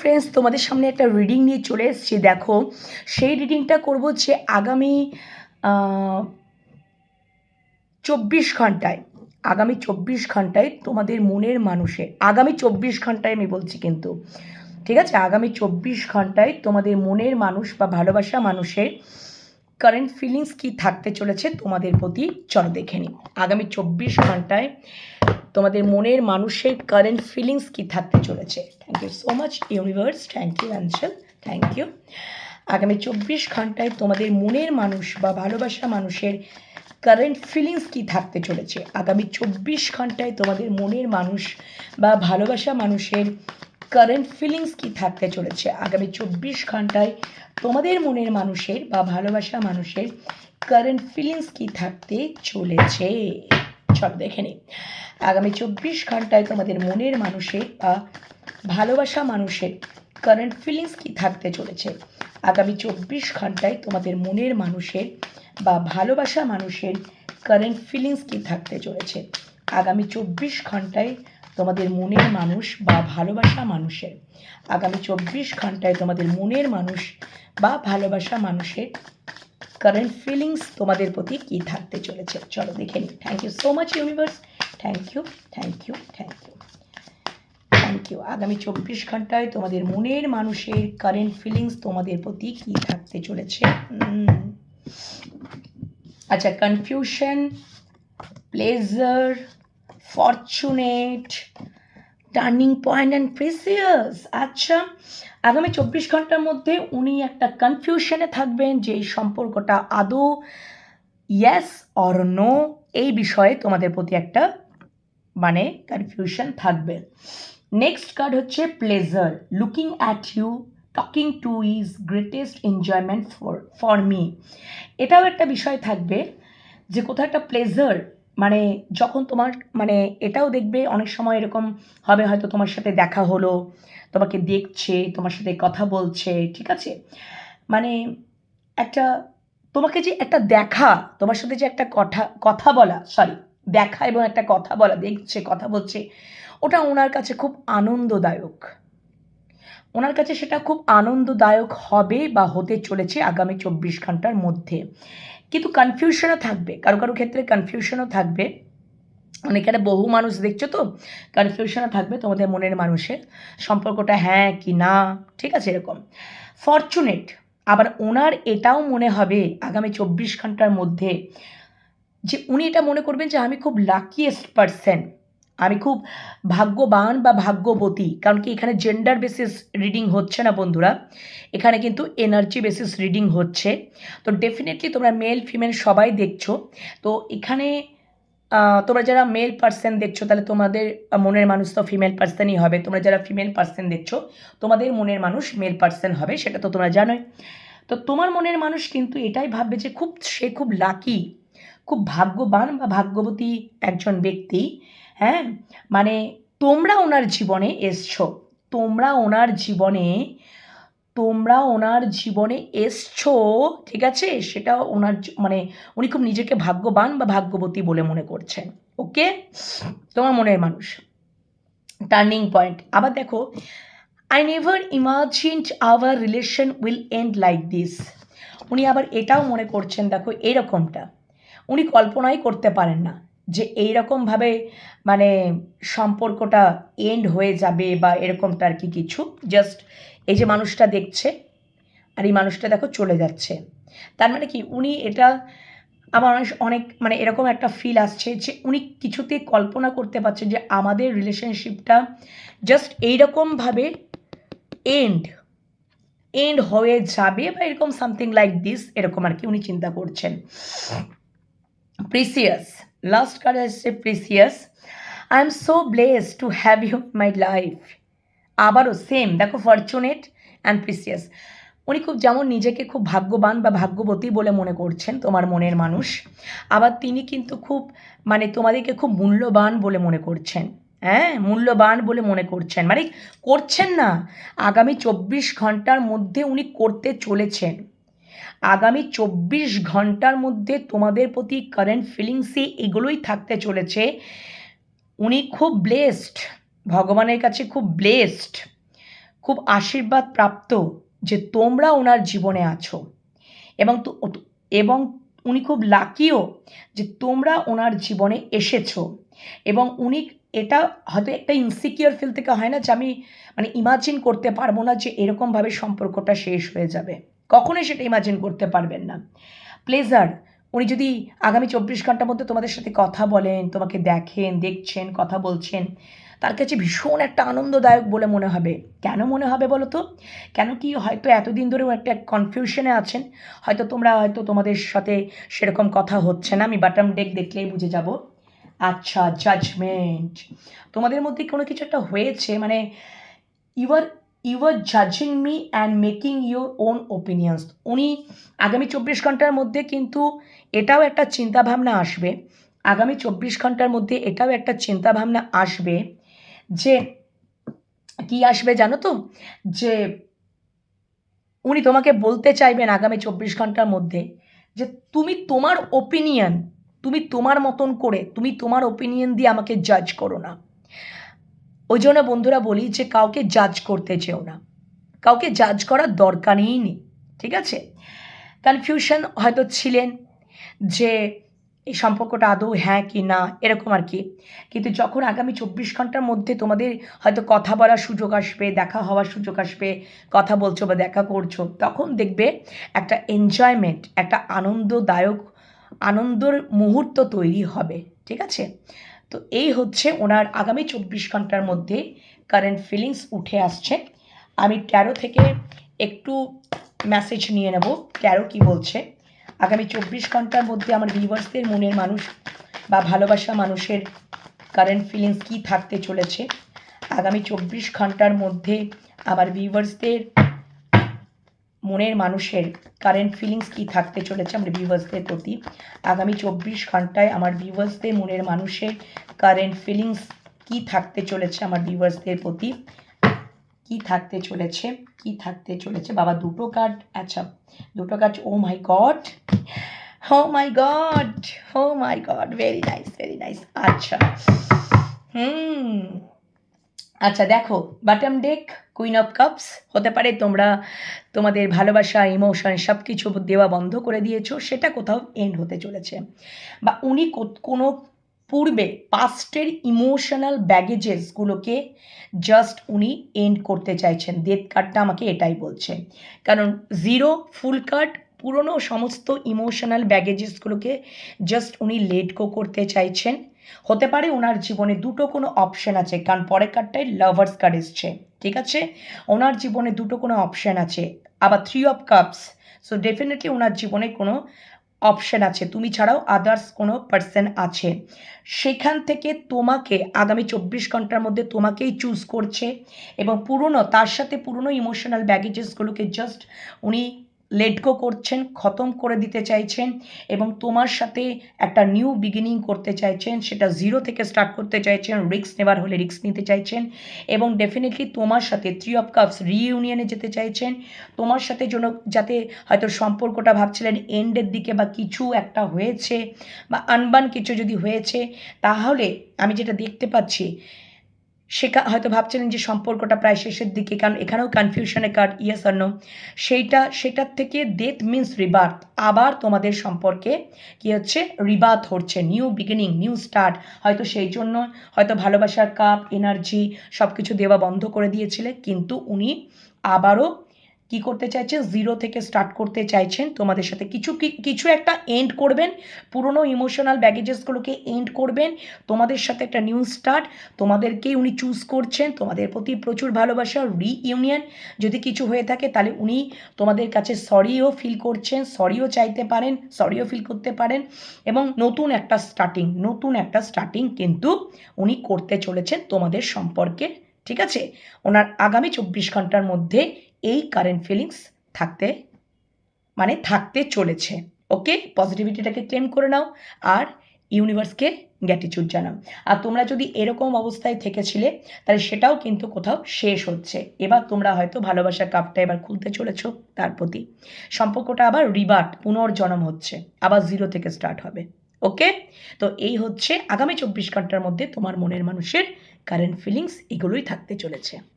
Friends তোমাদের সামনে একটা রিডিং নিয়ে চলে এসেছি, দেখো। সেই রিডিংটা করব যে আগামী চব্বিশ ঘন্টায়, আগামী চব্বিশ ঘন্টায় তোমাদের মনের মানুষে, আগামী চব্বিশ ঘন্টায় আমি বলছি কিন্তু, ঠিক আছে? আগামী চব্বিশ ঘন্টায় তোমাদের মনের মানুষ বা ভালোবাসা মানুষের কারেন্ট ফিলিংস কি থাকতে চলেছে তোমাদের প্রতি চলো দেখে নিই। আগামী চব্বিশ ঘন্টায় তোমাদের মনের মানুষের কারেন্ট ফিলিংস কি থাকতে চলেছে? Thank you so much universe thank you angel thank you আগামী চব্বিশ ঘন্টায় তোমাদের মনের মানুষ বা ভালোবাসা মানুষের কারেন্ট ফিলিংস কি থাকতে চলেছে? আগামী চব্বিশ ঘন্টায় তোমাদের মনের মানুষ বা ভালোবাসা মানুষের কারেন্ট ফিলিংস কি থাকতে চলেছে? আগামী চব্বিশ ঘন্টায় তোমাদের মনের মানুষের বা ভালোবাসা মানুষের কারেন্ট ফিলিংস কি থাকতে চলেছে? চলো দেখে নিই আগামী চব্বিশ ঘন্টায় তোমাদের মনের মানুষের বা ভালোবাসা মানুষের কারেন্ট ফিলিংস কি থাকতে চলেছে? আগামী চব্বিশ ঘন্টায় তোমাদের মনের মানুষের বা ভালোবাসা মানুষের কারেন্ট ফিলিংস কি থাকতে চলেছে? আগামী চব্বিশ ঘন্টায় তোমাদের মনের মানুষ বা ভালোবাসা মানুষের, আগামী চব্বিশ ঘন্টায় তোমাদের মনের মানুষ বা ভালোবাসা মানুষের কারেন্ট ফিলিংস তোমাদের প্রতি কী থাকতে চলেছে? চলো দেখে নিই। Thank you so much universe thank you thank you thank you thank you আগামী চব্বিশ ঘন্টায় তোমাদের মনের মানুষের কারেন্ট ফিলিংস তোমাদের প্রতি কী থাকতে চলেছে? আচ্ছা confusion pleasure fortunate turning point and precious আচ্ছা আগামী চব্বিশ ঘণ্টার মধ্যে উনি একটা কনফিউশনে থাকবেন যে এই সম্পর্কটা আদৌ ইয়েস অর নো এই বিষয়ে তোমাদের প্রতি একটা মানে কনফিউশন থাকবে। নেক্সট কার্ড হচ্ছে pleasure looking at you talking to is greatest enjoyment for for me এটাও একটা বিষয় থাকবে যে কোথাও একটা প্লেজার মানে যখন তোমার মানে এটাও দেখবে অনেক সময় এরকম হবে, হয়তো তোমার সাথে দেখা হলো, তোমাকে দেখছে, তোমার সাথে কথা বলছে, ঠিক আছে? মানে একটা, তোমাকে যে একটা দেখা, তোমার সাথে যে একটা কথা কথা বলা সরি দেখা এবং একটা কথা বলা, দেখছে, কথা বলছে, ওটা ওনার কাছে খুব আনন্দদায়ক। ওনার কাছে সেটা খুব আনন্দদায়ক হবে বা হতে চলেছে আগামী চব্বিশ ঘণ্টার মধ্যে। কিন্তু কনফিউশনও থাকবে। কারও কারও ক্ষেত্রে কনফিউশনও থাকবে। অনেকেরা বহু মানুষ দেখছ তো কনফিউশনও থাকবে তোমাদের মনের মানুষের। সম্পর্কটা হ্যাঁ কি না, ঠিক আছে এরকম। ফর্চুনেট আবার ওনার এটাও মনে হবে আগামী চব্বিশ ঘণ্টার মধ্যে যে উনি এটা মনে করবেন যে আমি খুব লাকিয়েস্ট পারসন আমি খুব ভাগ্যবান বা ভাগ্যবতী, কারণ কি এখানে জেন্ডার বেসিস রিডিং হচ্ছে না বন্ধুরা, এখানে কিন্তু এনার্জি বেসিস রিডিং হচ্ছে। তো ডেফিনেটলি তোমরা মেল ফিমেল সবাই দেখছ। তো এখানে তোমরা যারা মেল পার্সন দেখছ, তাহলে তোমাদের মনের মানুষ তো ফিমেল পার্সনই হবে। তোমরা যারা ফিমেল পার্সন দেখছ, তোমাদের মনের মানুষ মেল পার্সন হবে, সেটা তো তোমরা জানোই। তো তোমার মনের মানুষ কিন্তু এটাই ভাববে যে খুব, সে খুব লাকি খুব ভাগ্যবান বা ভাগ্যবতী একজন ব্যক্তি। হ্যাঁ? মানে তোমরা ওনার জীবনে এসছো। তোমরা ওনার জীবনে, তোমরা ওনার জীবনে এসছো, ঠিক আছে? সেটা ওনার মানে উনি খুব নিজেকে ভাগ্যবান বা ভাগ্যবতী বলে মনে করছেন, ওকে? তোমার মনের মানুষ। Turning point. আবার দেখো I never imagined our relation will end like this উনি আবার এটাও মনে করছেন, দেখো, এরকমটা। উনি কল্পনাই করতে পারেন না। যে এই এইরকমভাবে মানে সম্পর্কটা এন্ড হয়ে যাবে বা এরকমটা আর কি কিছু। জাস্ট এই যে মানুষটা দেখছে আর এই মানুষটা দেখো চলে যাচ্ছে। তার মানে কি উনি এটা আমার অনেক মানে এরকম একটা ফিল আসছে যে উনি কিছুতেই কল্পনা করতে পারছেন যে আমাদের রিলেশনশিপটা জাস্ট এইরকমভাবে এন্ড এন্ড হয়ে যাবে বা এরকম সামথিং লাইক দিস এরকম আর কি উনি চিন্তা করছেন। প্রিসিয়াস লাস্ট কার্ড আসছে precious I am so bless to have you my life আবারও সেম দেখো ফরচুনেট অ্যান্ড প্রিসিয়াস উনি খুব যেমন নিজেকে খুব ভাগ্যবান বা ভাগ্যবতী বলে মনে করছেন তোমার মনের মানুষ, আবার তিনি কিন্তু খুব মানে তোমাদেরকে খুব মূল্যবান বলে মনে করছেন। হ্যাঁ মূল্যবান বলে মনে করছেন। মানে করছেন না। আগামী চব্বিশ ঘণ্টার মধ্যে উনি করতে চলেছেন। আগামী চব্বিশ ঘণ্টার মধ্যে তোমাদের প্রতি কারেন্ট ফিলিংসে এগুলোই থাকতে চলেছে। উনি খুব ব্লেসড ভগবানের কাছে খুব ব্লেসড খুব আশীর্বাদ প্রাপ্ত যে তোমরা ওনার জীবনে আছো। এবং এবং উনি খুব লাকিও যে তোমরা ওনার জীবনে এসেছ। এবং উনি এটা হয়তো একটা ইনসিকিওর ফিল থেকে হয় না যে আমি মানে ইমাজিন করতে পারব না যে এরকমভাবে সম্পর্কটা শেষ হয়ে যাবে। কখনোই সেটা ইমাজিন করতে পারবেন না। প্লেজার উনি যদি আগামী চব্বিশ ঘণ্টার মধ্যে তোমাদের সাথে কথা বলেন, তোমাকে দেখেন, দেখছেন, কথা বলছেন, তার কাছে ভীষণ একটা আনন্দদায়ক বলে মনে হবে। কেন মনে হবে বলো তো? কেন কি হয়তো এতদিন ধরেও একটা কনফিউশনে আছেন? হয়তো তোমরা হয়তো তোমাদের সাথে সেরকম কথা হচ্ছে না, আমি বাটাম ডেক দেখলেই বুঝে যাব। আচ্ছা জাজমেন্ট তোমাদের মধ্যে কোনো কিছু একটা হয়েছে? মানে you are you are জাজিং me and making your own opinions উনি আগামী চব্বিশ ঘণ্টার মধ্যে কিন্তু এটাও একটা চিন্তাভাবনা আসবে। আগামী চব্বিশ ঘণ্টার মধ্যে এটাও একটা চিন্তাভাবনা আসবে যে, কি আসবে জানো তো? যে, উনি তোমাকে বলতে চাইবেন আগামী চব্বিশ ঘণ্টার মধ্যে যে, তুমি তোমার ওপিনিয়ন তুমি তোমার মতন করে, তুমি তোমার ওপিনিয়ন দিয়ে আমাকে জাজ করো না। ওই জন্য বন্ধুরা বলি যে কাউকে জাজ করতে চেও না। কাউকে জাজ করার দরকারই নেই, ঠিক আছে? কনফিউশন হয়তো ছিলেন যে এই সম্পর্কটা আদৌ হ্যাঁ কি না, এরকম আর কি। কিন্তু যখন আগামী চব্বিশ ঘণ্টার মধ্যে তোমাদের হয়তো কথা বলার সুযোগ আসবে, দেখা হওয়ার সুযোগ আসবে, কথা বলছো বা দেখা করছ, তখন দেখবে একটা এনজয়মেন্ট একটা আনন্দদায়ক, আনন্দর মুহূর্ত তৈরি হবে, ঠিক আছে? তো এই হচ্ছে ওনার আগামী চব্বিশ ঘণ্টার মধ্যে কারেন্ট ফিলিংস উঠে আসছে। আমি ট্যারো থেকে একটু মেসেজ নিয়ে নেব। ট্যারো কি বলছে? আগামী চব্বিশ ঘণ্টার মধ্যে আমার ভিউয়ার্সদের মনের মানুষ বা ভালোবাসা মানুষের কারেন্ট ফিলিংস কী থাকতে চলেছে? আগামী চব্বিশ ঘণ্টার মধ্যে আমার ভিউয়ার্সদের মনের মানুষের কারেন্ট ফিলিংস কী থাকতে চলেছে আমার ভিউয়ার্সদের প্রতি? আগামী চব্বিশ ঘন্টায় আমার ভিউয়ার্সদের মনের মানুষের কারেন্ট ফিলিংস কী থাকতে চলেছে আমার ভিউয়ার্সদের প্রতি? কি থাকতে চলেছে? কি থাকতে চলেছে? বাবা, দুটো কার্ড আচ্ছা দুটো card oh my god oh my god oh my god very nice very nice আচ্ছা হুম আচ্ছা দেখো bottom deck queen of cups হতে পারে তোমরা তোমাদের ভালোবাসা ইমোশন সব কিছু দেওয়া বন্ধ করে দিয়েছ, সেটা কোথাও এন্ড হতে চলেছে। বা উনি কোনো পূর্বে পাস্টের ইমোশনাল ব্যাগেজেসগুলোকে জাস্ট উনি এন্ড করতে চাইছেন। ডেথ কার্ডটা আমাকে এটাই বলছে। কারণ জিরো ফুল কার্ড পুরনো সমস্ত ইমোশনাল ব্যাগেজেসগুলোকে জাস্ট উনি লেট গো করতে চাইছেন। হতে পারে ওনার জীবনে দুটো কোনো অপশন আছে, কারণ পরের কার্ডটাই লাভার্স কার্ড এসছে, ঠিক আছে? ওনার জীবনে দুটো কোনো অপশন আছে, আবার three of cups so definitely ওনার জীবনে কোনো অপশন আছে, তুমি ছাড়াও আদার্স কোনো পার্সন আছে। সেখান থেকে তোমাকে আগামী চব্বিশ ঘণ্টার মধ্যে তোমাকেই চুজ করছে, এবং পুরনো, তার সাথে পুরনো ইমোশনাল ব্যাগেজেসগুলোকে জাস্ট উনি লেট গো করছেন, খতম করে দিতে চাইছেন এবং তোমার সাথে একটা নিউ বিগিনিং করতে চাইছেন, সেটা জিরো থেকে স্টার্ট করতে চাইছেন রিক্স নেবার হলে রিক্স নিতে চাইছেন এবং ডেফিনেটলি তোমার সাথে থ্রি অফ কাপস রিইউনিয়নে যেতে চাইছেন। তোমার সাথে যেন, যাতে হয়তো সম্পর্কটা ভাবছিলেন এন্ডের দিকে বা কিছু একটা হয়েছে বা আনবান কিছু যদি হয়েছে, তাহলে আমি যেটা দেখতে পাচ্ছি সেটা হয়তো ভাবছিলেন যে সম্পর্কটা প্রায় শেষের দিকে, কারণ এখানেও কনফিউশনে কার্ড ইয়েস অন্য সেইটা, সেটার থেকে ডেথ মিন্স রিবার্থ আবার তোমাদের সম্পর্কে কী হচ্ছে? রিবার্থ হচ্ছে। নিউ বিগিনিং নিউ স্টার্ট হয়তো সেই জন্য হয়তো ভালোবাসার কাপ এনার্জি সব কিছু দেওয়া বন্ধ করে দিয়েছিলে, কিন্তু উনি আবারও কি করতে চাইছেন? জিরো থেকে স্টার্ট করতে চাইছেন। তোমাদের সাথে কিছু কিছু একটা এন্ড করবেন। পুরনো ইমোশনাল ব্যাগেজেসগুলোকে এন্ড করবেন। তোমাদের সাথে একটা নিউ স্টার্ট তোমাদেরকেই উনি চুজ করছেন। তোমাদের প্রতি প্রচুর ভালোবাসা রিইউনিয়ন যদি কিছু হয়ে থাকে তাহলে উনি তোমাদের কাছে সরিও ফিল করছেন সরিও চাইতে পারেন সরিও ফিল করতে পারেন। এবং নতুন একটা স্টার্টিং নতুন একটা স্টার্টিং কিন্তু উনি করতে চলেছেন তোমাদের সম্পর্কে। ঠিক আছে? ওনার আগামী চব্বিশ ঘণ্টার মধ্যে এই কারেন্ট ফিলিংস থাকতে মানে থাকতে চলেছে। ওকে পজিটিভিটিটাকে ক্লেম করে নাও আর ইউনিভার্সকে গ্যাটিচিউড জানাও। আর তোমরা যদি এরকম অবস্থায় থেকেছিলে, তাহলে সেটাও কিন্তু কোথাও শেষ হচ্ছে। এবার তোমরা হয়তো ভালোবাসার কাপটা এবার খুলতে চলেছ তার প্রতি। সম্পর্কটা আবার রিবার্ট পুনর্জন্ম হচ্ছে। আবার জিরো থেকে স্টার্ট হবে। ওকে তো এই হচ্ছে আগামী চব্বিশ ঘণ্টার মধ্যে তোমার মনের মানুষের কারেন্ট ফিলিংস এগুলোই থাকতে চলেছে।